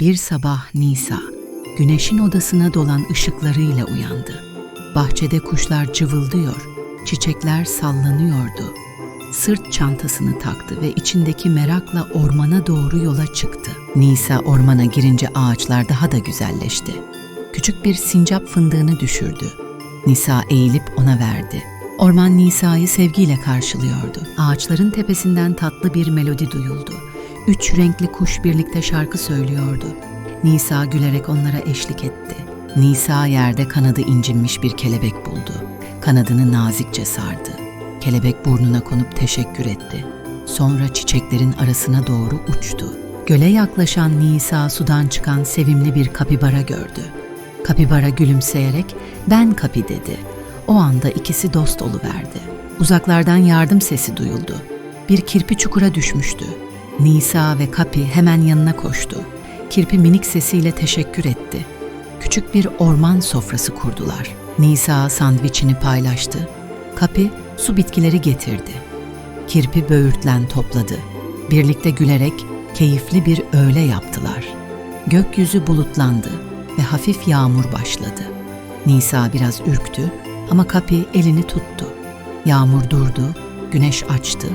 Bir sabah Nisa, güneşin odasına dolan ışıklarıyla uyandı. Bahçede kuşlar cıvıldıyor, çiçekler sallanıyordu. Sırt çantasını taktı ve içindeki merakla ormana doğru yola çıktı. Nisa ormana girince ağaçlar daha da güzelleşti. Küçük bir sincap fındığını düşürdü. Nisa eğilip ona verdi. Orman Nisa'yı sevgiyle karşılıyordu. Ağaçların tepesinden tatlı bir melodi duyuldu. Üç renkli kuş birlikte şarkı söylüyordu. Nisa gülerek onlara eşlik etti. Nisa yerde kanadı incinmiş bir kelebek buldu. Kanadını nazikçe sardı. Kelebek burnuna konup teşekkür etti. Sonra çiçeklerin arasına doğru uçtu. Göle yaklaşan Nisa sudan çıkan sevimli bir kapibara gördü. Kapibara gülümseyerek ben kapi dedi. O anda ikisi dost oluverdi. Uzaklardan yardım sesi duyuldu. Bir kirpi çukura düşmüştü. Nisa ve Kapi hemen yanına koştu. Kirpi minik sesiyle teşekkür etti. Küçük bir orman sofrası kurdular. Nisa sandviçini paylaştı. Kapi su bitkileri getirdi. Kirpi böğürtlen topladı. Birlikte gülerek keyifli bir öğle yaptılar. Gökyüzü bulutlandı ve hafif yağmur başladı. Nisa biraz ürktü ama Kapi elini tuttu. Yağmur durdu, güneş açtı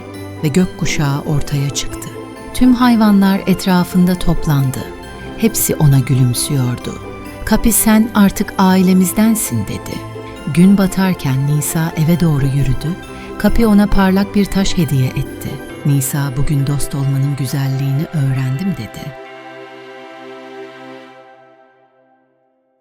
ve gökkuşağı ortaya çıktı. Tüm hayvanlar etrafında toplandı. Hepsi ona gülümsüyordu. Kapi sen artık ailemizdensin dedi. Gün batarken Nisa eve doğru yürüdü. Kapi ona parlak bir taş hediye etti. Nisa bugün dost olmanın güzelliğini öğrendim dedi.